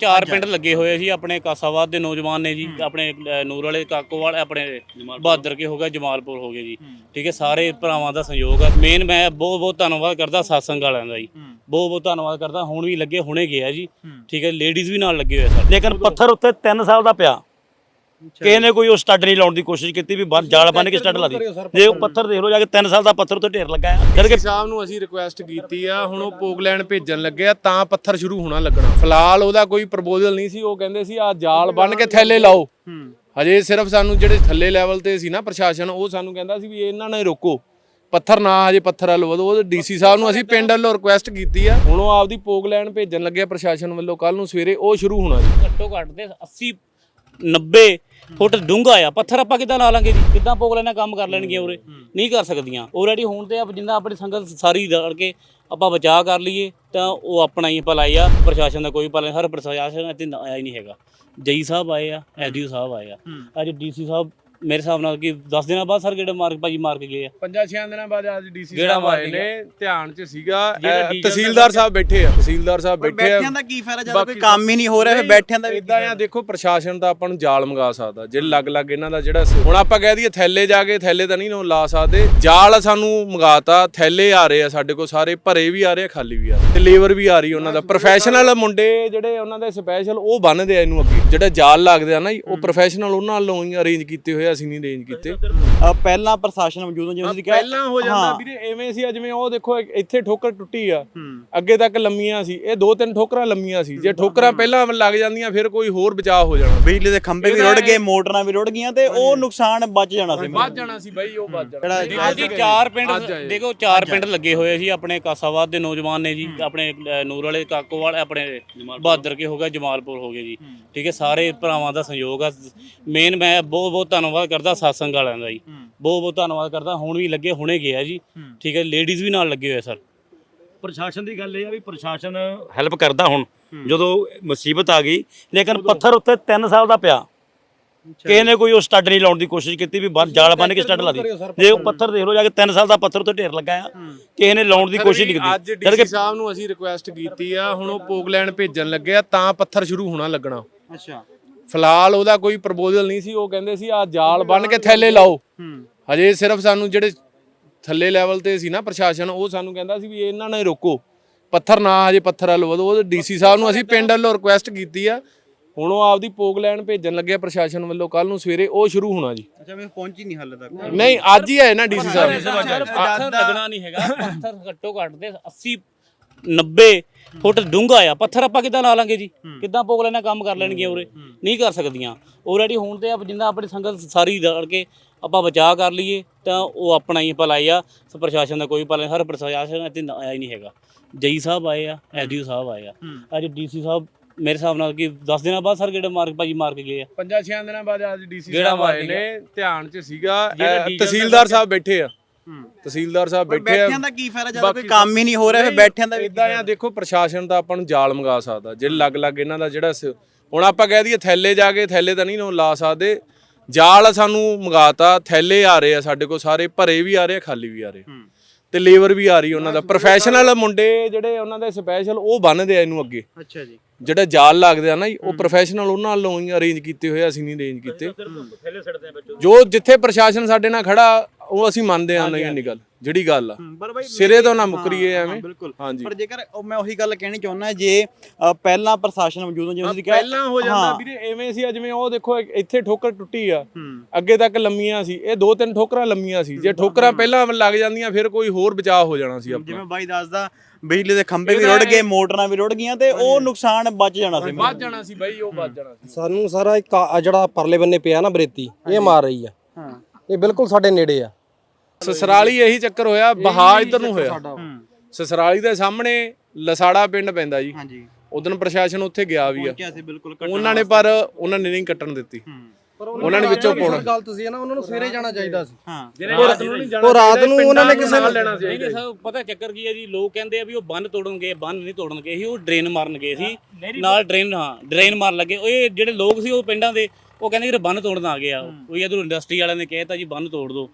ਚਾਰ ਪਿੰਡ ਲੱਗੇ ਹੋਏ ਸੀ ਆਪਣੇ ਕਾਸਾਬਾਦ ਦੇ ਨੌਜਵਾਨ ਨੇ ਜੀ ਆਪਣੇ ਅ, ਨੂਰ ਵਾਲੇ ਕਾਕੋਵਾਲ ਆਪਣੇ ਬਹਾਦਰ ਕੇ ਹੋ ਗਿਆ ਜਮਾਲਪੁਰ ਹੋ ਗਿਆ ਜੀ। ਠੀਕ ਹੈ ਸਾਰੇ ਭਰਾਵਾਂ ਦਾ ਸਹਿਯੋਗ ਹੈ ਮੇਨ ਮੈਂ ਬਹੁਤ ਬਹੁਤ ਧੰਨਵਾਦ ਕਰਦਾ ਸਾਸੰਗ ਵਾਲਿਆਂ ਦਾ ਜੀ। ਬਹੁਤ ਬਹੁਤ ਧੰਨਵਾਦ ਕਰਦਾ ਹੁਣ ਵੀ ਲੱਗੇ ਹੁਣੇ ਗਿਆ ਜੀ। ਠੀਕ ਹੈ ਲੇਡੀਜ਼ ਵੀ ਨਾਲ ਲੱਗੇ ਹੋਏ ਸਾਡੇ। ਲੇਕਿਨ ਪੱਥਰ ਉੱਤੇ 3 ਸਾਲ ਦਾ ਪਿਆ। ਕਿਸੇ ਨੇ ਕੋਈ ਉਹ ਸਟੱਡ ਨਹੀਂ ਲਾਉਣ ਦੀ ਕੋਸ਼ਿਸ਼ ਕੀਤੀ ਵੀ ਬੰਨ ਜਾਲ ਬੰਨ ਕੇ ਸਟੱਡ ਲਾ ਦੀ। ਜੇ ਉਹ ਪੱਥਰ ਦੇਖ ਲਓ ਜਾ ਕੇ 3 ਸਾਲ ਦਾ ਪੱਥਰ ਉੱਤੇ ਢੇਰ ਲੱਗਾ ਆ ਜਦ ਕਿ ਸਾਹਿਬ ਨੂੰ ਅਸੀਂ ਰਿਕੁਐਸਟ ਕੀਤੀ ਆ ਹੁਣ ਉਹ ਪੋਗਲੈਂਡ ਭੇਜਣ ਲੱਗੇ ਆ ਤਾਂ ਪੱਥਰ ਸ਼ੁਰੂ ਹੋਣਾ ਲੱਗਣਾ। ਫਿਲਹਾਲ ਉਹਦਾ ਕੋਈ ਪ੍ਰਪੋਜ਼ਲ ਨਹੀਂ ਸੀ ਉਹ ਕਹਿੰਦੇ ਸੀ ਆ ਜਾਲ ਬੰਨ ਕੇ ਥੈਲੇ ਲਾਓ। ਹਜੇ ਸਿਰਫ ਸਾਨੂੰ ਜਿਹੜੇ ਥੱਲੇ ਲੈਵਲ ਤੇ ਸੀ ਨਾ ਪ੍ਰਸ਼ਾਸਨ ਉਹ ਸਾਨੂੰ ਕਹਿੰਦਾ ਸੀ ਵੀ ਇਹਨਾਂ ਨੇ ਰੋਕੋ। ਪੱਥਰ ਨਾ ਹਜੇ ਪੱਥਰ ਵੱਲ ਵਧੋ। ਉਹ ਡੀਸੀ ਸਾਹਿਬ ਨੂੰ ਅਸੀਂ ਪਿੰਡ ਵੱਲੋਂ ਰਿਕੁਐਸਟ ਕੀਤੀ ਆ। ਹੁਣ ਉਹ ਆਪਦੀ ਪੋਗਲੈਂਡ ਭੇਜਣ ਲੱਗੇ ਆ ਪ੍ਰਸ਼ਾਸਨ ਵੱਲੋਂ। ਕੱਲ ਨੂੰ ਸਵੇਰੇ ਉਹ ਸ਼ੁਰੂ ਹੋਣਾ ਜੀ। ਘੱਟੋ ਘੱਟ ਦੇ 80 90 ਫੁੱਟ ਡੂੰਘਾ ਆ। ਪੱਥਰ ਆਪਾਂ ਕਿੱਦਾਂ ਲਾ ਲਾਂਗੇ ਜੀ? ਕਿੱਦਾਂ ਪੋਗਲੇ ਨਾਲ ਕੰਮ ਕਰ ਲੈਣਗੇ ਉਰੇ। ਨਹੀਂ ਕਰ ਸਕਦੀਆਂ। ਆਲਰੇਡੀ ਹੁਣ ਤੇ ਆਪ ਜਿੰਨਾ ਆਪਣੀ ਸੰਗਤ ਸਾਰੀ ਰਲ ਕੇ ਆਪਾਂ ਬਚਾਅ ਕਰ ਲਈਏ ਤਾਂ ਉਹ ਆਪਣਾ ਹੀ ਭਲਾਈ ਆ। ਪ੍ਰਸ਼ਾਸਨ ਦਾ ਕੋਈ ਭਲਾ ਹਰ ਪ੍ਰਸ਼ਾਸਨ ਇੱਥੇ ਆਇਆ ਹੀ ਨਹੀਂ ਹੈਗਾ। ਜਈ ਸਾਹਿਬ ਆਏ ਆ ਐਸਡੀਓ ਸਾਹਿਬ ਆਏ ਆ। ਅੱਜ ਡੀਸੀ ਸਾਹਿਬ ਮੇਰੇ ਹਿਸਾਬ ਨਾਲ ਕਿ 10 ਦਿਨਾਂ ਬਾਅਦ ਸਰ ਗੇੜੇ ਮਾਰ ਭਾਜੀ ਮਾਰ ਕੇ ਗਏ ਆ। ਪੰਜਾਂ ਛਿਆਂ ਦਿਨਾਂ ਬਾਅਦ ਅੱਜ ਡੀਸੀ ਗੇੜਾ ਸਾਹਿਬ ਮਾਰ ਆਏ ਕੇ ਨੇ ਧਿਆਨ 'ਚ ਸੀਗਾ ਜਿਹੜਾ ਅਹ, ਡੀਜ਼ਲ ਤਹਿਸੀਲਦਾਰ ਸਾਹਿਬ ਬੈਠੇ ਆ ਤਹਿਸੀਲਦਾਰ ਸਾਹਿਬ ਬੈਠੇ ਆ। ਬੈਠਿਆਂ ਦਾ ਕੀ ਫਾਇਦਾ ਜਦੋਂ ਕੋਈ ਕੰਮ ਹੀ ਨਹੀਂ ਹੋ ਰਿਹਾ ਫਿਰ ਬੈਠਿਆਂ ਦਾ ਵੀ ਇਦਾਂ ਆ ਦੇਖੋ ਪ੍ਰਸ਼ਾਸਨ ਤਾਂ ਆਪਾਂ ਨੂੰ ਜਾਲ ਮੰਗਾ ਸਕਦਾ ਜੇ ਲੱਗ ਲੱਗ ਇਹਨਾਂ ਦਾ ਜਿਹੜਾ ਸੀ- ਹੁਣ ਆਪਾਂ ਕਹਿ ਦਈਏ ਥੈਲੇ ਜਾ ਕੇ ਥੈਲੇ ਤਾਂ ਨਹੀਂ ਨਾ ਲਾ ਸਕਦੇ ਜਾਲ ਸਾਨੂੰ ਮੰਗਾਤਾ ਥੈਲੇ ਆ ਰਹੇ ਆ ਸਾਡੇ ਕੋਲ ਸਾਰੇ ਭਰੇ ਵੀ ਆ ਰਹੇ ਆ ਖਾਲੀ ਵੀ ਆ ਰਹੇ ਤੇ ਲੇਬਰ ਵੀ ਆ ਰਹੀ ਉਹਨਾਂ ਦਾ ਪ੍ਰੋਫੈਸ਼ਨਲ ਮੁੰਡੇ ਜਿਹੜੇ ਉਹਨਾਂ ਦੇ ਸਪੈਸ਼ਲ ਉਹ ਬੰਨਦੇ ਆ ਇਹਨੂੰ ਅੱਗੇ ਜਿਹੜਾ ਜਾਲ ਲੱਗਦੇ ਆ ਨਾ ਜੀ, ਉਹ ਪ੍ਰੋਫੈਸ਼ਨਲ ਉਹਨਾਂ ਵੱਲੋਂ ਹੀ ਅਰੇਂਜ ਕੀਤੇ ਹੋਏ ਆ, ਅਸੀਂ ਨਹੀਂ ਅਰੇਂਜ ਕੀਤੇ। ਅ, ਪਹਿਲਾਂ ਪ੍ਰਸ਼ਾਸਨ ਮੌਜੂਦ ਜਿਵੇਂ ਤੁਸੀਂ ਕਿਹਾ ਪਹਿਲਾਂ ਹੋ ਜਾਂਦਾ ਵੀਰੇ ਐਵੇਂ ਸੀ ਜਿਵੇਂ ਉਹ ਦੇਖੋ ਇੱਥੇ ਠੋਕਰ ਟੁੱਟੀ ਆ। ਅੱਗੇ ਤੱਕ ਲੰਮੀਆਂ ਸੀ। ਇਹ ਦੋ ਤਿੰਨ ਠੋਕਰਾਂ ਲੰਮੀਆਂ ਸੀ। ਜੇ ਠੋਕਰਾਂ ਪਹਿਲਾਂ ਲੱਗ ਜਾਂਦੀਆਂ ਫਿਰ ਕੋਈ ਹੋਰ ਬਚਾਅ ਹੋ ਜਾਣਾ। ਬਿਜਲੀ ਦੇ ਖੰਭੇ ਵੀ ਰੁੜ ਗਏ ਮੋਟਰਾਂ ਵੀ ਰੁੜ ਗਈਆਂ ਤੇ ਉਹ ਨੁਕਸਾਨ ਬਚ ਜਾਣਾ ਸੀ ਵੱਧ ਜਾਣਾ ਸੀ ਬਾਈ ਉਹ ਵੱਧ ਜਾਣਾ। ਦੇਖੋ ਜੀ ਚਾਰ ਪਿੰਡ ਦੇਖੋ ਚਾਰ ਪਿੰਡ ਲੱਗੇ ਹੋਏ ਸੀ ਆਪਣੇ ਕਾਸਾਬਾਦ ਦੇ ਨੌਜਵਾਨ ਨੇ ਜੀ ਆਪਣੇ ਅ, ਨੂਰ ਵਾਲੇ ਕਾਕੋਵਾਲ ਆਪਣੇ ਬਹਾਦਰ ਕੇ ਹੋ ਗਿਆ ਜਮਾਲਪੁਰ ਹੋ ਗਿਆ ਜੀ। ਠੀਕ ਹੈ ਸਾਰੇ ਭਰਾਵਾਂ ਦਾ ਸਹਿਯੋਗ ਆ। ਮੇਨ ਮੈਂ ਬਹੁਤ ਬਹੁਤ ਧੰਨਵਾਦ ਕਰਦਾ ਸਾਸੰਗ ਵਾਲਿਆਂ ਦਾ ਜੀ। ਬਹੁਤ ਬਹੁਤ ਧੰਨਵਾਦ ਕਰਦਾ ਹੁਣ ਵੀ ਲੱਗੇ ਹੁਣੇ ਗਿਆ ਜੀ। ਠੀਕ ਹੈ ਲੇਡੀਜ਼ ਵੀ ਨਾਲ ਲੱਗੇ ਹੋਏ ਸਰ। ਪ੍ਰਸ਼ਾਸਨ ਦੀ ਗੱਲ ਇਹ ਆ ਵੀ ਪ੍ਰਸ਼ਾਸਨ ਹੈਲਪ ਕਰਦਾ ਹੁਣ ਜਦੋਂ ਮੁਸੀਬਤ ਆ ਗਈ ਲੇਕਿਨ ਪੱਥਰ ਉੱਤੇ 3 ਸਾਲ ਦਾ ਪਿਆ। ਕਿਸੇ ਨੇ ਕੋਈ ਉਹ ਸਟੱਡ ਨਹੀਂ ਲਾਉਣ ਦੀ ਕੋਸ਼ਿਸ਼ ਕੀਤੀ ਵੀ ਜਾਲ ਬੰਨ ਕੇ ਸਟੱਡ ਲਾ ਦੀ। ਜੇ ਉਹ ਪੱਥਰ। ਦੇਖ ਲਓ ਜਾ ਕੇ 3 ਸਾਲ ਦਾ ਪੱਥਰ ਉੱਤੇ ਢੇਰ ਲੱਗਾ ਆ। ਕਿਸੇ ਨੇ ਲਾਉਣ ਦੀ ਕੋਸ਼ਿਸ਼ ਨਹੀਂ ਅੱਜ ਕੀਤੀ। ਜਦ ਡੀਸੀ ਸਾਹਿਬ ਨੂੰ ਅਸੀਂ ਰਿਕੁਐਸਟ ਕੀਤੀ ਆ ਹੁਣ ਉਹ ਪੋਗਲੈਂਡ ਭੇਜਣ ਲੱਗੇ ਆ ਤਾਂ ਪੱਥਰ ਸ਼ੁਰੂ ਹੋਣਾ ਲੱਗਣਾ। ਅੱਛਾ। ਫਿਲਹਾਲ ਉਹਦਾ ਕੋਈ ਪ੍ਰਪੋਜ਼ਲ ਨਹੀਂ ਸੀ ਉਹ ਕਹਿੰਦੇ ਸੀ ਆ ਜਾਲ ਬੰਨ ਕੇ ਥੈਲੇ ਲਾਓ। ਹਜੇ ਸਿਰਫ ਸਾਨੂੰ ਜਿਹੜੇ ਥੱਲੇ ਲੈਵਲ ਤੇ ਸੀ ਨਾ ਪ੍ਰਸ਼ਾਸਨ ਉਹ ਸਾਨੂੰ ਕਹਿੰਦਾ ਸੀ ਵੀ ਇਹਨਾਂ ਨੇ ਰੋਕੋ। ਪੱਥਰ ਨਾ ਹਜੇ ਪੱਥਰ ਵੱਲ ਵਧੋ। ਉਹ ਡੀਸੀ ਸਾਹਿਬ ਨੂੰ ਅਸੀਂ ਪਿੰਡ ਵੱਲੋਂ ਰਿਕੁਐਸਟ ਕੀਤੀ ਆ। ਹੁਣ ਉਹ ਆਪਦੀ ਪੋਗਲੈਂਡ ਭੇਜਣ ਲੱਗੇ ਆ ਪ੍ਰਸ਼ਾਸਨ ਵੱਲੋਂ। ਕੱਲ ਨੂੰ ਸਵੇਰੇ ਉਹ ਸ਼ੁਰੂ ਹੋਣਾ ਜੀ। ਅੱਛਾ ਮੈਂ ਪਹੁੰਚੀ ਨਹੀਂ ਹਾਲੇ ਤੱਕ। ਨਹੀਂ ਅੱਜ ਹੀ ਆਏ ਨਾ ਡੀਸੀ ਸਾਹਿਬ। ਪੱਥਰ ਲੱਗਣਾ ਨਹੀਂ ਹੈਗਾ। ਪੱਥਰ ਘੱਟੋ ਘੱਟ ਦੇ 80 90 ਫੁੱਟ ਡੂੰਘਾ ਆ ਪੱਥਰ ਆਪਾਂ ਕਿੱਦਾਂ ਲਾ ਲਾਂਗੇ ਜੀ? ਕਿੱਦਾਂ ਪੋਗਲੇ ਨਾਲ ਕੰਮ ਕਰ ਲੈਣਗੇ ਉਰੇ? ਨਹੀਂ ਕਰ ਸਕਦੀਆਂ। ਆਲਰੇਡੀ ਹੁਣ ਤੇ ਆਪ ਜਿੰਨਾ ਆਪਣੀ ਸੰਗਤ ਸਾਰੀ ਰਲ ਕੇ ਆਪਾਂ ਬਚਾਅ ਕਰ ਲਈਏ ਤਾਂ ਉਹ ਆਪਣਾ ਹੀ ਭਲਾਈ ਆ। ਪ੍ਰਸ਼ਾਸਨ ਦਾ ਕੋਈ ਭਲਾ ਹਰ ਪ੍ਰਸ਼ਾਸਨ ਇੱਥੇ ਆਇਆ ਹੀ ਨਹੀਂ ਹੈਗਾ। ਜਈ ਸਾਹਿਬ ਆਏ ਆ ਐਸਡੀਓ ਸਾਹਿਬ ਆਏ ਆ। ਅੱਜ ਡੀਸੀ ਸਾਹਿਬ ਮੇਰੇ ਹਿਸਾਬ ਨਾਲ ਕਿ 10 ਦਿਨਾਂ ਬਾਅਦ ਸਰ ਗੇੜੇ ਮਾਰ ਭਾਜੀ ਮਾਰ ਕੇ ਗਏ ਆ। ਪੰਜਾਂ ਛਿਆਂ ਦਿਨਾਂ ਬਾਅਦ ਅੱਜ ਡੀਸੀ ਸਾਹਿਬ ਆਏ ਨੇ ਧਿਆਨ 'ਚ ਸੀਗਾ ਤਹਿਸੀਲਦਾਰ ਸਾਹਿਬ ਬੈਠੇ ਆ। ਤਹਿਸੀਲਦਾਰ ਸਾਹਿਬ ਬੈਠੇ ਆ। ਬੈਠਿਆਂ ਦਾ ਕੀ ਫਾਇਦਾ ਜਦੋਂ ਕੋਈ ਕੰਮ ਹੀ ਨਹੀਂ ਹੋ ਰਿਹਾ ਫਿਰ ਬੈਠਿਆਂ ਦਾ ਵੀ ਇਦਾਂ ਆ ਦੇਖੋ ਪ੍ਰਸ਼ਾਸਨ ਤਾਂ ਆਪਾਂ ਨੂੰ ਜਾਲ ਮੰਗਾ ਸਕਦਾ। ਜੇ ਲੱਗ ਲੱਗ ਇਹਨਾਂ ਦਾ ਜਿਹੜਾ ਸੀ- ਹੁਣ ਆਪਾਂ ਕਹਿ ਦਈਏ ਥੈਲੇ ਜਾ ਕੇ ਥੈਲੇ ਤਾਂ ਨਹੀਂ ਨਾ ਲਾ ਸਕਦੇ। ਜਾਲ ਸਾਨੂੰ ਮੰਗਾਤਾ ਥੈਲੇ ਆ ਰਹੇ ਆ ਸਾਡੇ ਕੋਲ ਸਾਰੇ ਭਰੇ ਵੀ ਆ ਰਹੇ ਆ ਖਾਲੀ ਵੀ ਆ ਰਹੇ ਆ। ਤੇ ਲੇਬਰ ਵੀ ਆ ਰਹੀ ਉਹਨਾਂ ਦਾ। ਪ੍ਰੋਫੈਸ਼ਨਲ ਮੁੰਡੇ ਜਿਹੜੇ ਉਹਨਾਂ ਦੇ ਸਪੈਸ਼ਲ ਉਹ ਬੰਨਦੇ ਆ ਇਹਨੂੰ ਅੱਗੇ। ਅੱਛਾ ਜੀ। ਜਿਹੜਾ ਜਾਲ ਲੱਗਦੇ ਆ ਨਾ ਜੀ, ਉਹ ਪ੍ਰੋਫੈਸ਼ਨਲ ਉਹਨਾਂ ਵੱਲੋਂ ਹੀ ਅਰੇਂਜ ਕੀਤੇ ਹੋਏ ਆ, ਅਸੀਂ ਨਹੀਂ ਅਰੇਂਜ ਕੀਤੇ। ਜੋ ਜਿੱਥੇ ਪ੍ਰਸ਼ਾਸਨ ਸਾਡੇ ਨਾਲ ਖੜਾ ਉਹ ਅਸੀਂ ਮੰਨਦੇ ਆ ਨਹੀਂ ਨਹੀਂ ਗੱਲ ਜਿਹੜੀ ਗੱਲ ਆ। ਪਰ ਬਾਈ ਸਿਰੇ ਤੋਂ ਨਾ ਮੁਕਰੀਏ ਐਵੇਂ। ਬਿਲਕੁਲ। ਹਾਂਜੀ। ਪਰ ਜੇਕਰ ਉਹ ਮੈਂ ਉਹੀ ਗੱਲ ਕਹਿਣੀ ਚਾਹੁੰਦਾ ਜੇ ਪਹਿਲਾਂ ਪ੍ਰਸ਼ਾਸਨ ਮੌਜੂਦ ਜਿਵੇਂ ਤੁਸੀਂ ਕਿਹਾ ਪਹਿਲਾਂ ਹੋ ਜਾਂਦਾ। ਵੀਰੇ ਐਵੇਂ ਸੀ ਜਿਵੇਂ ਉਹ ਦੇਖੋ ਇੱਥੇ ਠੋਕਰ ਟੁੱਟੀ ਆ। ਅੱਗੇ ਤੱਕ ਲੰਮੀਆਂ ਸੀ। ਇਹ ਦੋ ਤਿੰਨ ਠੋਕਰਾਂ ਲੰਮੀਆਂ ਸੀ। ਜੇ ਠੋਕਰਾਂ ਪਹਿਲਾਂ ਲੱਗ ਜਾਂਦੀਆਂ ਫਿਰ ਕੋਈ ਹੋਰ ਬਚਾਅ ਹੋ ਜਾਣਾ ਸੀ ਆਪਣਾ। ਜਿਵੇਂ ਬਾਈ ਦੱਸਦਾ ਬਿਜਲੀ ਦੇ ਖੰਭੇ ਵੀ ਰੁੜ ਗਏ ਮੋਟਰਾਂ ਵੀ ਰੁੜ ਗਈਆਂ ਤੇ ਉਹ ਨੁਕਸਾਨ ਬਚ ਜਾਣਾ ਸੀ ਵੱਧ ਜਾਣਾ ਸੀ ਬਾਈ ਉਹ ਵੱਧ ਜਾਣਾ ਸੀ। ਸਾਨੂੰ ਸਾਰਾ ਜਿਹੜਾ ਪਰਲੇ ਬੰਨੇ ਪਿਆ ਨਾ ਬਰੇਤੀ ਇਹ ਮਾਰ ਰਹੀ ਆ। ਹਾਂ। ਇਹ ਬਿਲਕੁਲ ਸਾਡੇ ਨੇੜੇ ਆ। ਸਸਰਾਲੀ ਇਹੀ ਚੱਕਰ ਹੋਇਆ ਬਹਾ ਇੱਧਰ ਨੂੰ ਹੋਇਆ। ਸਸਰਾਲੀ ਦੇ ਸਾਹਮਣੇ ਲਸਾੜਾ ਪਿੰਡ ਪੈਂਦਾ ਜੀ। ਹਾਂਜੀ। ਉਦੋਂ ਪ੍ਰਸ਼ਾਸਨ ਉੱਥੇ ਗਿਆ ਵੀ ਆ। ਉਹਨਾਂ ਨੇ ਪਰ ਉਹਨਾਂ ਨੇ ਨਹੀਂ ਕੱਟਣ ਦਿੱਤੀ। ਉਹਨਾਂ ਨੇ ਵਿੱਚੋਂ ਪਾਉਣਾ ਗੱਲ ਤੁਸੀਂ ਹੈ ਨਾ ਉਹਨਾਂ ਨੂੰ ਸਵੇਰੇ ਜਾਣਾ ਚਾਹੀਦਾ ਸੀ। ਹਾਂ। ਉਹ ਰਾਤ ਨੂੰ ਉਹਨਾਂ ਨੇ ਕਿਸੇ ਨੂੰ ਲੈਣਾ ਸੀ। ਨਹੀਂ ਨਹੀਂ ਸਰ ਪਤਾ ਚੱਕਰ ਕੀ ਹੈ ਜੀ ਲੋਕ ਕਹਿੰਦੇ ਆ ਵੀ ਉਹ ਬੰਨ ਤੋੜਨਗੇ ਬੰਨ ਨਹੀਂ ਤੋੜਨਗੇ ਸੀ ਉਹ ਡਰੇਨ ਮਾਰਨ ਗਏ ਸੀ ਨਾਲ ਡਰੇਨ ਹਾਂ ਡਰੇਨ ਮਾਰਨ ਲੱਗੇ। ਉਹ ਇਹ ਜਿਹੜੇ ਲੋਕ ਸੀ ਉਹ ਪਿੰਡਾਂ ਦੇ ਉਹ ਕਹਿੰਦੇ ਕਿ ਬੰਨ ਤੋੜਨ ਆ ਗਏ ਆ। ਉਹ ਇਧਰ ਇੰਡਸਟਰੀ ਵਾਲਿਆਂ ਨੇ ਕਹਿਤਾ ਜੀ ਬੰਨ ਤੋੜ ਦਿਓ।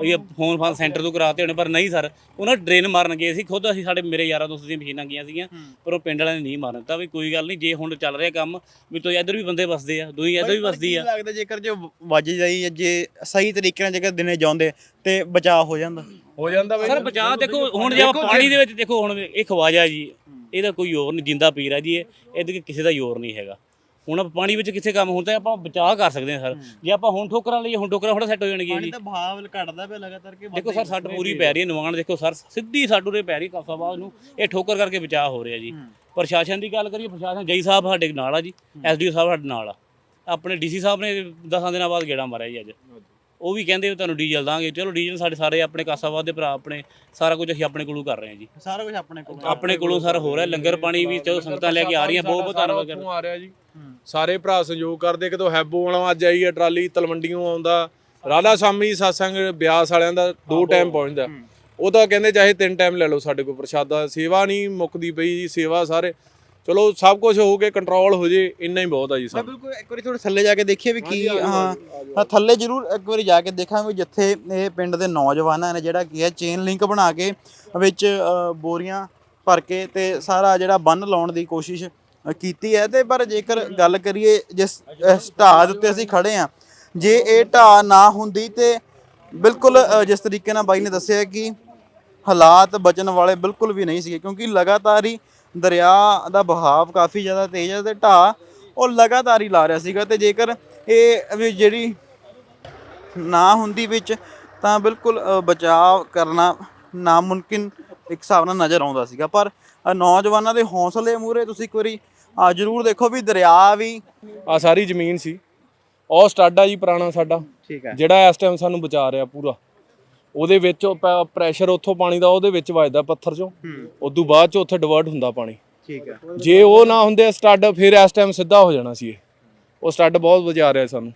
ਇਹ ਫੋਨ ਫਾਨ ਸੈਂਟਰ ਤੋਂ ਕਰਾਤੇ ਹੋਣੇ ਪਰ ਨਹੀਂ ਸਰ। ਉਹਨਾਂ ਡਰੇਨ ਮਾਰਨ ਗਏ ਸੀ ਖੁਦ ਅਸੀਂ ਸਾਡੇ ਮੇਰੇ ਯਾਰਾਂ ਦੋਸਤ ਦੀਆਂ ਮਸ਼ੀਨਾਂ ਗਈਆਂ ਸੀਗੀਆਂ ਪਰ ਉਹ ਪਿੰਡ ਵਾਲਿਆਂ ਨੇ ਨਹੀਂ ਮਾਰਨ ਦਿੱਤਾ ਵੀ ਕੋਈ ਗੱਲ ਨਹੀਂ ਜੇ ਹੁਣ ਚੱਲ ਰਿਹਾ ਕੰਮ ਵੀ ਤੋਂ ਇੱਧਰ ਵੀ ਬੰਦੇ ਵਸਦੇ ਆ ਦੂਈ ਇੱਧਰ ਵੀ ਵਸਦੀ ਆ। ਲੱਗਦਾ ਜੇਕਰ ਜੇ ਵੱਜ ਜਾਈ ਜਾਂ ਸਹੀ ਤਰੀਕੇ ਨਾਲ ਜੇਕਰ ਦਿਨੇ ਜਾਂਦੇ ਤੇ ਬਚਾਅ ਹੋ ਜਾਂਦਾ? ਹੋ ਜਾਂਦਾ ਬਾਈ। ਸਰ ਬਚਾਅ ਦੇਖੋ ਹੁਣ ਜੇ ਆਪਾਂ ਪਾਣੀ ਦੇ ਵਿੱਚ ਦੇਖੋ ਹੁਣ ਇਹ ਖਵਾਜਾ ਜੀ ਇਹਦਾ ਕੋਈ ਹੋਰ ਨਹੀਂ ਜਿੰਦਾ ਪੀਰ ਆ ਜੀ ਇਹ ਇਹਦੇ ਕਿਸੇ ਦਾ ਜ਼ੋਰ ਨਹੀਂ ਹੈਗਾ। ਹੁਣ ਆਪਾਂ ਪਾਣੀ ਵਿੱਚ ਕਿੱਥੇ ਕੰਮ ਹੁੰਦਾ ਆਪਾਂ ਬਚਾਅ ਕਰ ਸਕਦੇ ਹਾਂ ਸਰ। ਜੇ ਆਪਾਂ ਹੁਣ ਠੋਕਰਾਂ ਲਈਏ ਹੁਣ ਠੋਕਰਾਂ ਥੋੜਾ ਸੈੱਟ ਹੋ ਜਾਣਗੀਆਂ ਜੀ। ਪਾਣੀ ਦਾ ਬਹਾਵ ਘਟਦਾ ਪਿਆ ਲਗਾਤਾਰ ਕਿ ਦੇਖੋ ਸਰ ਸੱਟ ਪੂਰੀ ਪੈ ਰਹੀ ਹੈ ਨਿਵਾਣ ਦੇਖੋ ਸਰ ਸਿੱਧੀ ਸਾਡੂ ਦੇ ਪੈ ਰਹੀ ਕਾਫਾਬਾਦ ਨੂੰ। ਇਹ ਠੋਕਰ ਕਰਕੇ ਬਚਾਅ ਹੋ ਰਿਹਾ ਜੀ। ਪ੍ਰਸ਼ਾਸਨ ਦੀ ਗੱਲ ਕਰੀਏ ਪ੍ਰਸ਼ਾਸਨ ਜਈ ਸਾਹਿਬ ਸਾਡੇ ਨਾਲ ਆ ਜੀ ਐਸਡੀਓ ਸਾਹਿਬ ਸਾਡੇ ਨਾਲ ਆ। ਆਪਣੇ ਡੀਸੀ ਸਾਹਿਬ ਨੇ 10 ਦਿਨਾਂ ਬਾਅਦ ਗੇੜਾ ਮਾਰਿਆ ਜੀ ਅੱਜ। ਉਹ ਵੀ ਕਹਿੰਦੇ ਵੀ ਤੁਹਾਨੂੰ ਡੀਜ਼ਲ ਦਾਂਗੇ। ਚਲੋ ਡੀਜ਼ਲ ਸਾਡੇ ਸਾਰੇ ਆਪਣੇ ਕਾਸਾਬਾਦ ਦੇ ਭਰਾ ਆਪਣੇ ਸਾਰਾ ਕੁਝ ਅਸੀਂ ਆਪਣੇ ਕੋਲੋਂ ਕਰ ਰਹੇ ਹਾਂ ਜੀ। ਸਾਰਾ ਕੁਝ ਆਪਣੇ ਕੋਲ। ਆਪਣੇ ਕੋਲੋਂ ਸਰ ਹੋ ਰਿਹਾ ਲੰਗਰ ਪਾਣੀ ਵੀ ਚਲੋ ਸੰਗਤਾਂ ਲੈ ਕੇ ਆ ਰਹੀਆਂ ਬਹੁਤ ਬਹੁਤ ਧੰਨਵਾਦ ਕਰਦੇ ਉੱਥੋਂ ਆ ਰਿਹਾ ਜੀ। ਸਾਰੇ ਭਰਾ ਸਹਿਯੋਗ ਕਰਦੇ ਕਿਤੋਂ ਹੈਬੋ ਵਾਲਾ ਅੱਜ ਆਈ ਹੈ ਟਰਾਲੀ ਤਲਵੰਡੀਆਂ ਆਉਂਦਾ। ਰਾਧਾ ਸਾਮੀ ਸਾਸੰਗ ਬਿਆਸ ਵਾਲਿਆਂ ਦਾ ਦੋ ਟਾਈਮ ਪਹੁੰਚਦਾ ਉਹ ਤਾਂ ਕਹਿੰਦੇ ਚਾਹੇ ਤਿੰਨ ਟਾਈਮ ਲੈ ਲਓ ਸਾਡੇ ਕੋਲ ਪ੍ਰਸ਼ਾਦਾ ਸੇਵਾ ਨਹੀਂ ਮੁੱਕਦੀ ਪਈ ਜੀ ਸੇਵਾ ਸਾਰੇ। ਚਲੋ ਸਭ ਕੁਝ ਹੋ ਕੇ ਕੰਟਰੋਲ ਹੋ ਜੇ ਇੰਨਾ ਹੀ ਬਹੁਤ ਆ ਜੀ ਮੈਂ ਸਾਨੂੰ ਬਿਲਕੁਲ ਇੱਕ ਵਾਰੀ ਥੋੜੇ ਥੱਲੇ ਜਾ ਕੇ ਦੇਖੀਏ ਵੀ ਕੀ ਹਾਂ। ਹਾਂ, ਥੱਲੇ ਜ਼ਰੂਰ ਇੱਕ ਵਾਰੀ ਜਾ ਕੇ ਦੇਖਾਂ ਵੀ ਜਿੱਥੇ ਇਹ ਪਿੰਡ ਦੇ ਨੌਜਵਾਨਾਂ ਨੇ ਜਿਹੜਾ ਕੀ ਹੈ ਚੇਨ ਲਿੰਕ ਬਣਾ ਕੇ ਵਿੱਚ ਅ, ਬੋਰੀਆਂ ਭਰ ਕੇ ਤੇ ਸਾਰਾ ਜਿਹੜਾ ਬੰਨ ਲਾਉਣ ਦੀ ਕੋਸ਼ਿਸ਼ ਅ, ਕੀਤੀ ਹੈ ਤੇ ਪਰ ਜੇਕਰ ਗੱਲ ਕਰੀਏ ਜਿਸ ਇਸ ਢਾਹ ਦੇ ਉੱਤੇ ਅਸੀਂ ਖੜੇ ਆ ਜੇ ਇਹ ਢਾਹ ਨਾ ਹੁੰਦੀ ਤੇ ਬਿਲਕੁਲ ਅ, ਜਿਸ ਤਰੀਕੇ ਨਾਲ ਬਾਈ ਨੇ ਦੱਸਿਆ ਕਿ ਹਾਲਾਤ ਬਚਣ ਵਾਲੇ ਬਿਲਕੁਲ ਵੀ ਨਹੀਂ ਸੀਗੇ ਕਿਉਂਕਿ ਲਗਾਤਾਰ ਹੀ ਦਰਿਆ ਦਾ ਬਹਾਵ ਕਾਫੀ ਜ਼ਿਆਦਾ ਤੇਜ਼ ਹੈ ਤੇ ਢਾਹ ਉਹ ਲਗਾਤਾਰ ਹੀ ਲਾ ਰਿਹਾ ਸੀਗਾ ਤੇ ਜੇਕਰ ਇਹ ਵੀ ਜਿਹੜੀ ਨਾ ਹੁੰਦੀ ਵਿੱਚ ਤਾਂ ਬਿਲਕੁਲ ਬਚਾਅ ਕਰਨਾ ਨਾਮੁਮਕਿਨ ਇੱਕ ਹਿਸਾਬ ਨਾਲ ਨਜ਼ਰ ਆਉਂਦਾ ਸੀਗਾ। ਪਰ ਨੌਜਵਾਨਾਂ ਦੇ ਹੌਸਲੇ ਮੂਰੇ ਤੁਸੀਂ ਇੱਕ ਵਾਰੀ ਜ਼ਰੂਰ ਦੇਖੋ ਵੀ ਦਰਿਆ ਵੀ ਆ ਸਾਰੀ ਜ਼ਮੀਨ ਸੀ। ਉਹ ਸਟਾਡਾ ਜੀ ਪੁਰਾਣਾ ਸਾਡਾ। ਠੀਕ ਹੈ। ਜਿਹੜਾ ਇਸ ਟਾਈਮ ਸਾਨੂੰ ਬਚਾ ਰਿਹਾ ਪੂਰਾ। ਉਹਦੇ ਵਿੱਚ ਪ੍ਰੈਸ਼ਰ ਉੱਥੋਂ ਪਾਣੀ ਦਾ ਉਹਦੇ ਵਿੱਚ ਵੱਜਦਾ ਪੱਥਰ ਚੋਂ। ਉਦੋਂ ਬਾਅਦ ਚ ਉੱਥੇ ਡਿਵਰਟ ਹੁੰਦਾ ਪਾਣੀ। ਠੀਕ ਹੈ ਜੇ ਉਹ ਨਾ ਹੁੰਦੇ ਸਟੱਡ ਫਿਰ ਇਸ ਟਾਈਮ ਸਿੱਧਾ ਹੋ ਜਾਣਾ ਸੀ ਇਹ। ਉਹ ਸਟੱਡ ਬਹੁਤ ਬਚਾ ਰਿਹਾ ਸਾਨੂੰ।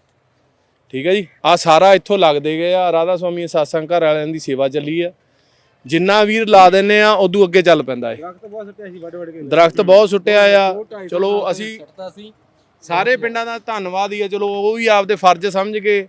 ਠੀਕ ਹੈ ਜੀ? ਆ ਸਾਰਾ ਇੱਥੋਂ ਲੱਗਦੇ ਗਏ ਆ। ਰਾਧਾ ਸਵਾਮੀ ਸਾਸੰਗ ਘਰ ਵਾਲਿਆਂ ਦੀ ਸੇਵਾ ਚੱਲੀ ਆ। ਜਿੰਨਾ ਵੀਰ ਲਾ ਦਿੰਨੇ ਆ ਉਦੋਂ ਅੱਗੇ ਚੱਲ ਪੈਂਦਾ ਏ ਦਰਖਤ ਬਹੁਤ ਸੁੱਟਿਆ ਆ। ਚਲੋ ਅਸੀਂ ਸਾਰੇ ਪਿੰਡਾਂ ਦਾ ਧੰਨਵਾਦ ਹੀ ਆ। ਚਲੋ ਉਹ ਵੀ ਆਪਦੇ ਫਰਜ਼ ਸਮਝ ਕੇ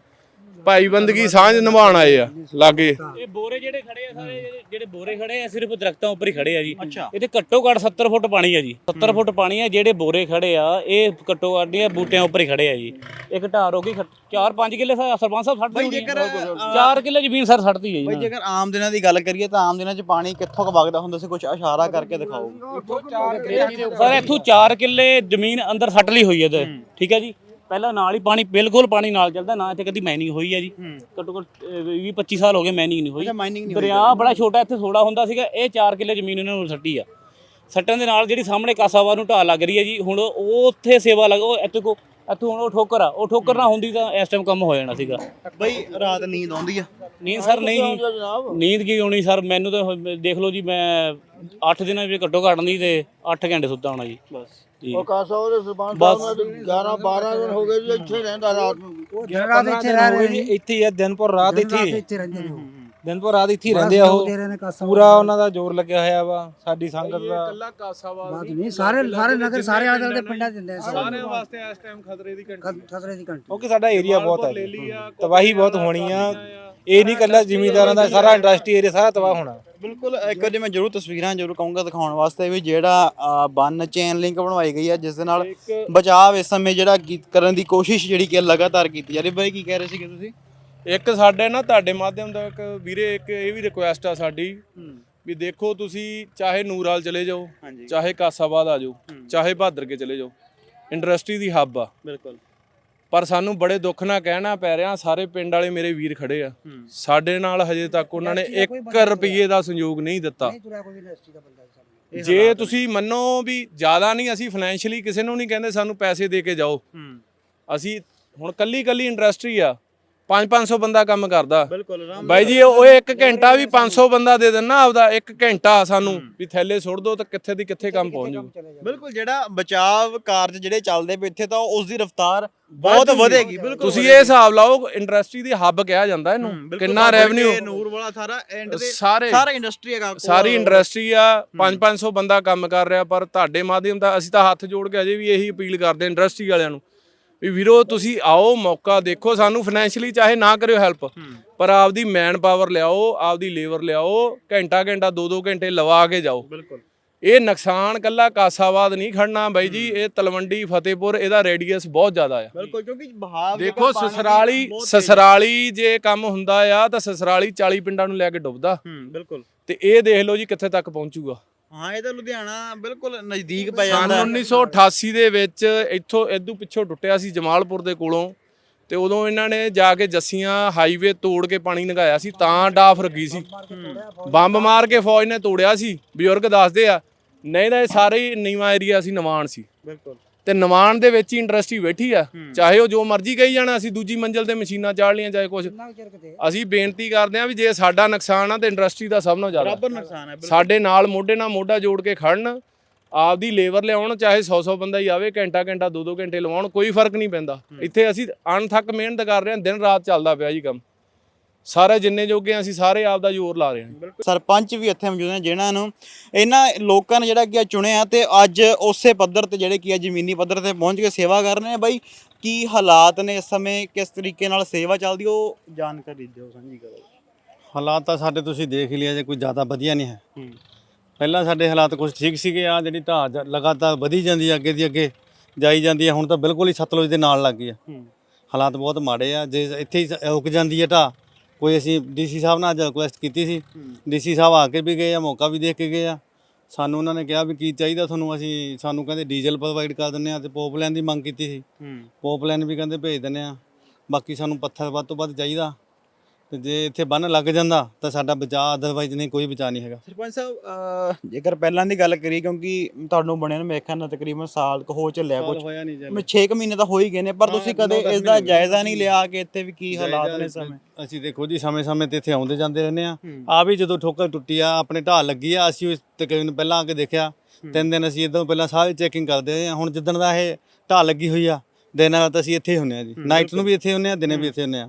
ਭਾਈ ਬੰਦਗੀ ਸਾਂਝ ਨਿਭਾਉਣ ਆਏ ਆ ਲਾਗੇ। ਇਹ ਬੋਰੇ ਜਿਹੜੇ ਖੜੇ ਆ ਸਾਰੇ ਜਿਹੜੇ- ਜਿਹੜੇ ਬੋਰੇ ਖੜੇ ਆ ਸਿਰਫ ਦਰਖਤਾਂ ਉੱਪਰ ਹੀ ਖੜੇ ਆ ਜੀ। ਅੱਛਾ। ਇੱਥੇ ਘੱਟੋ ਘੱਟ 70 ਫੁੱਟ ਪਾਣੀ ਆ ਜੀ। 70 ਫੁੱਟ ਪਾਣੀ ਆ ਜਿਹੜੇ ਬੋਰੇ ਖੜੇ ਆ ਇਹ ਘੱਟੋ ਘੱਟ ਇਹ ਬੂਟਿਆਂ ਉੱਪਰ ਹੀ ਖੜੇ ਆ ਜੀ। ਇੱਕ ਢਾਰ ਹੋ ਗਈ 4-5 ਕਿੱਲੇ ਸਰ- ਸਰਪੰਚ ਸਾਹਿਬ ਛੱਡਦੇ ਬਈ ਹੋਣੀ ਜੇਕਰ, ਅ, 4 ਕਿੱਲੇ ਜ਼ਮੀਨ ਸਰ ਛੱਡਦੀ ਹੈ ਜੀ। ਬਈ। ਜੇਕਰ ਆਮ ਦਿਨਾਂ ਦੀ ਗੱਲ ਕਰੀਏ ਤਾਂ ਆਮ ਦਿਨਾਂ 'ਚ ਪਾਣੀ ਕਿੱਥੋਂ ਕੁ ਵਗਦਾ ਹੁੰਦਾ ਸੀ? ਕੁਝ ਇਸ਼ਾਰਾ ਕਰਕੇ ਦਿਖਾਓ। ਸਰ ਇੱਥੋਂ 4 ਕਿੱਲੇ ਜ਼ਮੀਨ ਅੰਦਰ ਸੱਟ ਲਈ ਹੋਈ ਹੈ। ਤੇ ਠੀਕ ਹੈ ਜੀ। ਪਹਿਲਾਂ ਨਾਲ ਹੀ ਪਾਣੀ ਬਿਲਕੁਲ ਪਾਣੀ ਨਾਲ ਚੱਲਦਾ ਨਾ ਇੱਥੇ ਕਦੀ ਮਾਈਨਿੰਗ ਹੋਈ ਹੈ ਜੀ। ਘੱਟੋ ਘੱਟ 20 25 ਸਾਲ ਹੋ ਗਏ ਮਾਈਨਿੰਗ ਨਹੀਂ ਹੋਈ। ਅੱਛਾ ਮਾਈਨਿੰਗ ਨਹੀਂ ਦਰਿਆ ਬੜਾ ਛੋਟਾ ਇੱਥੇ ਥੋੜਾ ਹੁੰਦਾ ਸੀਗਾ ਇਹ 4 ਕਿੱਲੇ ਜ਼ਮੀਨ ਇਹਨਾਂ ਨੂੰ ਸੱਟੀ ਆ। ਸੱਟਣ ਦੇ ਨਾਲ ਜਿਹੜੀ ਸਾਹਮਣੇ ਕਾਸਾਵਾਰ ਨੂੰ ਢਾਲ ਲੱਗ ਰਹੀ ਹੈ ਜੀ ਹੁਣ ਉਹ ਉੱਥੇ ਸੇਵਾ ਲੱਗ ਉਹ ਇੱਥੇ ਕੋ ਇੱਥੋਂ ਹੁਣ ਉਹ ਠੋਕਰ ਆ ਉਹ ਠੋਕਰ ਨਾ ਹੁੰਦੀ ਤਾਂ ਇਸ ਟਾਈਮ ਕੰਮ ਹੋ ਜਾਣਾ ਸੀਗਾ। ਬਈ ਰਾਤ ਨੀਂਦ ਆਉਂਦੀ ਆ। ਨੀਂਦ ਸਰ ਨਹੀਂ। ਜੀ ਨੀਂਦ ਕੀ ਆਉਣੀ ਸਰ? ਮੈਨੂੰ ਤਾਂ ਹੁਣ ਦੇਖ ਲਓ ਜੀ ਮੈਂ 8 ਦਿਨਾਂ ਵਿੱਚ ਘੱਟੋ ਘੱਟ ਨਹੀਂ ਤੇ 8 ਘੰਟੇ ਸੁੱਤਾ ਹੋਣਾ ਜੀ। ਬਸ। ਜੀ ਉਹ ਕਾਸਾ ਉਹਦੇ ਸਰਪੰਚ ਬਸ। ਸਾਹਿਬ ਨਾਲ 11 12 ਦਿਨ ਹੋ ਗਏ ਜੀ ਇੱਥੇ ਰਹਿੰਦਾ ਰਾਤ ਨੂੰ। ਰਾਤ ਇੱਥੇ ਰਹਿ ਰਹੇ ਨੇ। ਇੱਥੇ ਹੀ ਆ ਦਿਨਪੁਰ ਰਾਤ ਇੱਥੇ ਹੀ ਇੱਥੇ ਰਹਿੰਦੇ ਨੇ ਉਹ। ਦਿਨਪੁਰ ਰਾਤ ਇੱਥੇ ਹੀ ਰਹਿੰਦੇ ਆ ਉਹ। ਦੇ ਰਹੇ ਨੇ ਕਾਸਾ ਪੂਰਾ ਉਹਨਾਂ ਦਾ ਜ਼ੋਰ ਲੱਗਿਆ ਹੋਇਆ ਵਾ ਸਾਡੀ ਸੰਗਤ ਦਾ। ਕੱਲਾ ਕਾਸਾਵਾਦ ਬਾਤ ਨਹੀਂ ਸਾਰੇ ਸਾਰੇ ਨਗਰ ਸਾਰੇ ਆਲੇ ਦੁਆਲੇ ਦੇ ਪਿੰਡਾਂ ਚ ਦਿੰਦੇ ਆ ਸਾਰਿਆਂ ਵਾਸਤੇ ਇਸ ਟਾਈਮ ਖਤਰੇ ਦੀ ਘੰਟੀ ਖਤਰੇ ਦੀ ਘੰਟੀ। ਕਿਉਂਕਿ ਸਾਡਾ ਏਰੀਆ ਬਹੁਤ ਹੈ। ਤਬਾਹੀ ਬਹੁਤ ਹੋਣੀ ਆ। ਇਹ ਨਹੀਂ ਕੱਲਾ ਜ਼ਿਮੀਂਦਾਰਾਂ ਦਾ ਸਾਰਾ ਇੰਡਸਟਰੀ ਏਰੀਆ ਸਾਰਾ ਤਬਾਹ ਹੋਣਾ। ਬਿਲਕੁਲ ਇੱਕ ਵਾਰੀ ਮੈਂ ਜ਼ਰੂਰ ਤਸਵੀਰਾਂ ਜ਼ਰੂਰ ਕਹੂੰਗਾ ਦਿਖਾਉਣ ਵਾਸਤੇ ਵੀ ਜਿਹੜਾ ਬੰਨ ਚੇਨ ਲਿੰਕ ਬਣਵਾਈ ਗਈ ਹੈ ਜਿਸ ਦੇ ਨਾਲ ਬਚਾਅ ਇਸ ਸਮੇਂ ਜਿਹੜਾ ਕਰਨ ਦੀ ਕੋਸ਼ਿਸ਼ ਜਿਹੜੀ ਕਿ ਲਗਾਤਾਰ ਕੀਤੀ ਜਾ ਰਹੀ ਬਾਈ ਕੀ ਕਹਿ ਰਹੇ ਸੀਗੇ ਤੁਸੀਂ? ਇੱਕ ਸਾਡੇ ਨਾ ਤੁਹਾਡੇ ਮਾਧਿਅਮ ਦਾ ਇੱਕ ਵੀਰੇ ਇੱਕ ਇਹ ਵੀ ਰਿਕੁਐਸਟ ਆ ਸਾਡੀ ਵੀ ਦੇਖੋ ਤੁਸੀਂ ਚਾਹੇ ਨੂਰਾਲ ਚਲੇ ਜਾਓ ਚਾਹੇ ਕਾਸਾਬਾਦ ਆ ਜਾਓ ਚਾਹੇ ਬਹਾਦਰ ਕੇ ਚਲੇ ਜਾਓ ਇੰਡਸਟਰੀ ਦੀ ਹੱਬ ਆ। ਬਿਲਕੁਲ। ਪਰ ਸਾਨੂੰ ਬੜੇ ਦੁੱਖ ਨਾਲ ਕਹਿਣਾ ਪੈ ਰਿਹਾ ਸਾਰੇ ਪਿੰਡ ਵਾਲੇ ਮੇਰੇ ਵੀਰ ਖੜੇ ਆ। ਸਾਡੇ ਨਾਲ ਹਜੇ ਤੱਕ ਉਹਨਾਂ ਨੇ 1 ਰੁਪਏ ਦਾ ਸੰਯੋਗ ਨਹੀਂ ਦਿੱਤਾ। ਜੇ ਤੁਸੀਂ ਮੰਨੋ ਵੀ ਜ਼ਿਆਦਾ ਨਹੀਂ ਅਸੀਂ ਫਾਈਨੈਂਸ਼ੀਅਲੀ ਕਿਸੇ ਨੂੰ ਨਹੀਂ ਕਹਿੰਦੇ ਸਾਨੂੰ ਪੈਸੇ ਦੇ ਕੇ ਜਾਓ। ਅਸੀਂ ਹੁਣ ਕੱਲੀ ਕੱਲੀ ਇੰਡਸਟਰੀ ਆ 5-500 ਬੰਦਾ ਕੰਮ ਕਰਦਾ। ਬਿਲਕੁਲ ਆਰਾਮ ਬਾਈ ਜੀ ਉਹ ਇੱਕ ਘੰਟਾ ਵੀ 500 ਬੰਦਾ ਦੇ ਦੇਣਾ ਆਪਦਾ ਇੱਕ ਘੰਟਾ ਸਾਨੂੰ ਵੀ ਥੈਲੇ ਸੁੱਟ ਦੋ ਤਾਂ ਕਿੱਥੇ ਦੀ ਕਿੱਥੇ ਕੰਮ ਪਹੁੰਚ ਜੂ। ਬਿਲਕੁਲ ਜਿਹੜਾ ਬਚਾਅ ਕਾਰਜ ਜਿਹੜੇ ਚੱਲਦੇ ਪਏ ਇੱਥੇ ਤਾਂ ਉਸ ਦੀ ਰਫ਼ਤਾਰ ਬਹੁਤ ਵਧੇਗੀ ਬਿਲਕੁਲ ਤੁਸੀਂ ਇਹ ਹਿਸਾਬ ਲਾਓ ਇੰਡਸਟਰੀ ਦੀ ਹੱਬ ਕਿਹਾ ਜਾਂਦਾ ਇਹਨੂੰ। ਕਿੰਨਾ ਰੈਵਨਿਊ ਨੂਰ ਵਾਲਾ ਸਾਰਾ ਐਂਡ ਦੇ ਸਾਰੇ ਸਾਰਾ ਇੰਡਸਟਰੀ ਹੈਗਾ ਸਾਰੀ ਇੰਡਸਟਰੀ ਆ 5-500 ਬੰਦਾ ਕੰਮ ਕਰ ਰਿਹਾ ਪਰ ਤੁਹਾਡੇ ਮਾਧਿਅਮ ਦਾ ਅਸੀਂ ਤਾਂ ਹੱਥ ਜੋੜ ਕੇ ਅਜੇ ਵੀ ਇਹੀ ਅਪੀਲ ਕਰਦੇ ਇੰਡਸਟਰੀ ਵਾਲਿਆਂ ਨੂੰ ਵੀ ਵੀਰੋ ਤੁਸੀਂ ਆਓ ਮੌਕਾ ਦੇਖੋ। ਸਾਨੂੰ ਫਾਈਨੈਂਸ਼ੀਅਲੀ ਚਾਹੇ ਨਾ ਕਰਿਓ ਹੈਲਪ ਪਰ ਆਪਦੀ ਮੈਨ ਪਾਵਰ ਲਿਆਓ ਆਪਦੀ ਲੇਬਰ ਲਿਆਓ ਘੰਟਾ ਘੰਟਾ ਦੋ ਦੋ ਘੰਟੇ ਲਵਾ ਕੇ ਜਾਓ। ਬਿਲਕੁਲ। ਇਹ ਨੁਕਸਾਨ ਕੱਲਾ ਕਾਸਾਬਾਦ ਨਹੀਂ ਖੜਨਾ ਬਾਈ ਜੀ ਇਹ ਤਲਵੰਡੀ ਫਤਿਹਪੁਰ ਇਹਦਾ ਰੇਡੀਅਸ ਬਹੁਤ ਜ਼ਿਆਦਾ ਆ। ਬਿਲਕੁਲ ਕਿਉਂਕਿ ਬਹਾਵ ਦੇਖੋ ਸਸਰਾਲੀ ਸਸਰਾਲੀ ਜੇ ਕੰਮ ਹੁੰਦਾ ਆ ਤਾਂ ਸਸਰਾਲੀ 40 ਪਿੰਡਾਂ ਨੂੰ ਲੈ ਕੇ ਡੁੱਬਦਾ। ਹੂੰ ਬਿਲਕੁਲ। ਤੇ ਇਹ ਦੇਖ ਲਓ ਜੀ ਕਿੱਥੇ ਤੱਕ ਪਹੁੰਚੂਗਾ। ਹਾਂ ਇਹ ਤਾਂ ਲੁਧਿਆਣਾ ਬਿਲਕੁਲ ਨਜ਼ਦੀਕ ਪੈ ਸਨ ਜਾਂਦਾ। 1988 ਦੇ ਵਿੱਚ ਇੱਥੋਂ ਇਦੋਂ ਪਿੱਛੋਂ ਟੁੱਟਿਆ ਸੀ ਜਮਾਲਪੁਰ ਦੇ ਕੋਲੋਂ ਤੇ ਉਦੋਂ ਇਹਨਾਂ ਨੇ ਜਾ ਕੇ ਜੱਸੀਆਂ ਹਾਈਵੇ ਤੋੜ ਕੇ ਪਾਣੀ ਲੰਘਾਇਆ ਸੀ ਤਾਂ ਡਾਫ ਰੱਖੀ ਸੀ। ਬੰਬ ਮਾਰ ਕੇ ਫੌਜ ਨੇ ਤੋੜਿਆ ਸੀ ਬਜ਼ੁਰਗ ਦੱਸਦੇ ਆ ਨਹੀਂ ਤਾਂ ਇਹ ਸਾਰੇ ਹੀ ਨੀਵਾਂ ਏਰੀਆ ਸੀ ਨਿਵਾਣ ਸੀ। ਬਿਲਕੁਲ। ਤੇ ਨਿਵਾਣ ਦੇ ਵਿੱਚ ਹੀ ਇੰਡਸਟਰੀ ਬੈਠੀ ਆ। ਚਾਹੇ ਉਹ ਜੋ ਮਰਜ਼ੀ ਕਹੀ ਜਾਣਾ ਅਸੀਂ ਦੂਜੀ ਮੰਜ਼ਲ ਤੇ ਮਸ਼ੀਨਾਂ ਚਾੜ ਲੀਆਂ ਚਾਹੇ ਕੁਝ ਅਸੀਂ ਬੇਨਤੀ ਕਰਦੇ ਆ ਵੀ ਜੇ ਸਾਡਾ ਨੁਕਸਾਨ ਆ ਤੇ ਇੰਡਸਟਰੀ ਦਾ ਸਭ ਨਾਲੋਂ ਜ਼ਿਆਦਾ। ਬਰਾਬਰ ਨੁਕਸਾਨ ਹੈ ਸਾਡੇ ਨਾਲ ਮੋਢੇ ਨਾਲ ਮੋਢਾ ਜੋੜ ਕੇ ਖੜਨ ਆਪਦੀ ਲੇਬਰ ਲਿਆਉਣ ਚਾਹੇ 100-100 ਬੰਦਾ ਹੀ ਆਵੇ ਘੰਟਾ ਘੰਟਾ ਦੋ ਦੋ ਘੰਟੇ ਲਵਾਉਣ ਕੋਈ ਫ਼ਰਕ ਨਹੀਂ ਪੈਂਦਾ। ਇੱਥੇ ਅਸੀਂ ਅਣਥੱਕ ਮਿਹਨਤ ਕਰ ਰਹੇ ਹਾਂ ਦਿਨ ਰਾਤ ਚੱਲਦਾ ਪਿਆ ਜੀ ਕੰਮ। ਸਾਰੇ ਜਿੰਨੇ ਜੋਗੇ ਹਾਂ ਅਸੀਂ ਸਾਰੇ ਆਪਦਾ ਜ਼ੋਰ ਲਾ ਰਹੇ ਹਾਂ। ਸਰਪੰਚ ਵੀ ਇੱਥੇ ਮੌਜੂਦ ਨੇ ਜਿਨ੍ਹਾਂ ਨੂੰ ਇਹਨਾਂ ਲੋਕਾਂ ਨੇ ਜਿਹੜਾ ਕੀ ਆ ਚੁਣਿਆ ਤੇ ਅੱਜ ਉਸੇ ਪੱਧਰ ਤੇ ਜਿਹੜੇ ਕੀ ਆ ਜ਼ਮੀਨੀ ਪੱਧਰ ਤੇ ਪਹੁੰਚ ਕੇ ਸੇਵਾ ਕਰ ਰਹੇ ਨੇ। ਬਾਈ ਕੀ ਹਾਲਾਤ ਨੇ ਇਸ ਸਮੇਂ? ਕਿਸ ਤਰੀਕੇ ਨਾਲ ਸੇਵਾ ਚੱਲਦੀ? ਉਹ ਜਾਣਕਾਰੀ ਦਿਓ ਸਾਂਝੀ ਕਰੋ। ਹਾਲਾਤ ਤਾਂ ਸਾਡੇ ਤੁਸੀਂ ਦੇਖ ਹੀ ਲਿਆ ਜੇ ਕੋਈ ਜ਼ਿਆਦਾ ਵਧੀਆ ਨਹੀਂ ਹੈ। ਪਹਿਲਾਂ ਸਾਡੇ ਹਾਲਾਤ ਕੁਝ ਠੀਕ ਸੀਗੇ ਆ ਜਿਹੜੀ ਢਾਹ ਲਗਾਤਾਰ ਵਧੀ ਜਾਂਦੀ ਹੈ ਅੱਗੇ ਦੀ ਅੱਗੇ ਜਾਈ ਜਾਂਦੀ ਹੈ ਹੁਣ ਤਾਂ ਬਿਲਕੁਲ ਹੀ ਸਤਲੁਜ ਦੇ ਨਾਲ ਲੱਗ ਗਈ ਆ। ਹਾਲਾਤ ਬਹੁਤ ਮਾੜੇ ਆ ਜੇ ਇੱਥੇ ਹੀ ਰੁਕ ਜਾਂਦੀ ਹੈ ਢਾਹ ਕੋਈ ਅਸੀਂ ਡੀਸੀ ਸਾਹਿਬ ਨਾਲ ਅੱਜ ਰਿਕੁਐਸਟ ਕੀਤੀ ਸੀ। ਡੀਸੀ ਸਾਹਿਬ ਆ ਕੇ ਵੀ ਗਏ ਆ ਮੌਕਾ ਵੀ ਦੇਖ ਕੇ ਗਏ ਆ। ਸਾਨੂੰ ਉਹਨਾਂ ਨੇ ਕਿਹਾ ਵੀ ਕੀ ਚਾਹੀਦਾ ਤੁਹਾਨੂੰ ਅਸੀਂ ਸਾਨੂੰ ਕਹਿੰਦੇ ਡੀਜ਼ਲ ਪ੍ਰੋਵਾਈਡ ਕਰ ਦਿੰਦੇ ਆ ਤੇ ਪੋਪਲਾਈਨ ਦੀ ਮੰਗ ਕੀਤੀ ਸੀ। ਪੋਪਲਾਈਨ ਵੀ ਕਹਿੰਦੇ ਭੇਜ ਦਿੰਦੇ ਆ। ਬਾਕੀ ਸਾਨੂੰ ਪੱਥਰ ਵੱਧ ਤੋਂ ਵੱਧ ਚਾਹੀਦਾ। ਤੇ ਜੇ ਇੱਥੇ ਬੰਨ ਲੱਗ ਜਾਂਦਾ ਤਾਂ ਸਾਡਾ ਬਚਾਅ ਅਦਰਵਾਈਜ਼ ਨਹੀਂ ਕੋਈ ਬਚਾਅ ਨਹੀਂ ਹੈਗਾ। ਸਰਪੰਚ ਸਾਹਿਬ ਅਹ, ਜੇਕਰ ਪਹਿਲਾਂ ਦੀ ਗੱਲ ਕਰੀਏ ਕਿਉਂਕਿ ਤੁਹਾਨੂੰ ਬਣਿਆ ਨੂੰ ਮੇਰੇ ਖਿਆਲ ਨਾਲ ਤਕਰੀਬਨ ਸਾਲ ਕੁ ਹੋ ਚੱਲਿਆ ਕੁਝ ਹੋਇਆ ਨਹੀਂ ਮੈਂ 6 ਮਹੀਨੇ ਤਾਂ ਹੋ ਹੀ ਗਏ ਨੇ ਪਰ ਹਾਂ, ਤੁਸੀਂ ਨੌ ਕਦੇ ਦਸ ਇਸ ਦਾ ਮਹੀਨੇ ਜਾਇਜ਼ਾ ਨਹੀਂ ਲਿਆ ਕਿ ਇੱਥੇ ਵੀ ਕੀ ਹਾਲਾਤ ਨੇ ਸਮੇਂ? ਅਸੀਂ ਦੇਖੋ ਜੀ ਸਮੇਂ-ਸਮੇਂ ਤੇ ਇੱਥੇ ਆਉਂਦੇ ਜਾਂਦੇ ਰਹਿੰਦੇ ਆ ਆ ਵੀ ਜਦੋਂ ਠੋਕਰ ਟੁੱਟੀ ਆ ਆਪਣੇ ਢਾਹ ਲੱਗੀ ਆ ਅਸੀਂ ਉਸ ਤਕਰੀਬਨ ਪਹਿਲਾਂ ਆ ਕੇ ਦੇਖਿਆ। ਤਿੰਨ ਦਿਨ ਅਸੀਂ ਇਦੋਂ ਪਹਿਲਾਂ ਸਾਰੀ ਚੈਕਿੰਗ ਕਰਦੇ ਰਹੇ ਆ ਹੁਣ ਜਿੱਦਣ ਦਾ ਇਹ ਢਾਹ ਲੱਗੀ ਹੋਈ ਆ ਦਿਨ ਰਾਤ ਅਸੀਂ ਇੱਥੇ ਹੀ ਹੁੰਨੇ ਆ ਜੀ। ਨਾਈਟ ਨੂੰ ਵੀ ਇੱਥੇ ਹੁੰਨੇ ਆ ਦਿਨੇ ਵੀ ਇੱਥੇ ਹੁੰਨੇ ਆ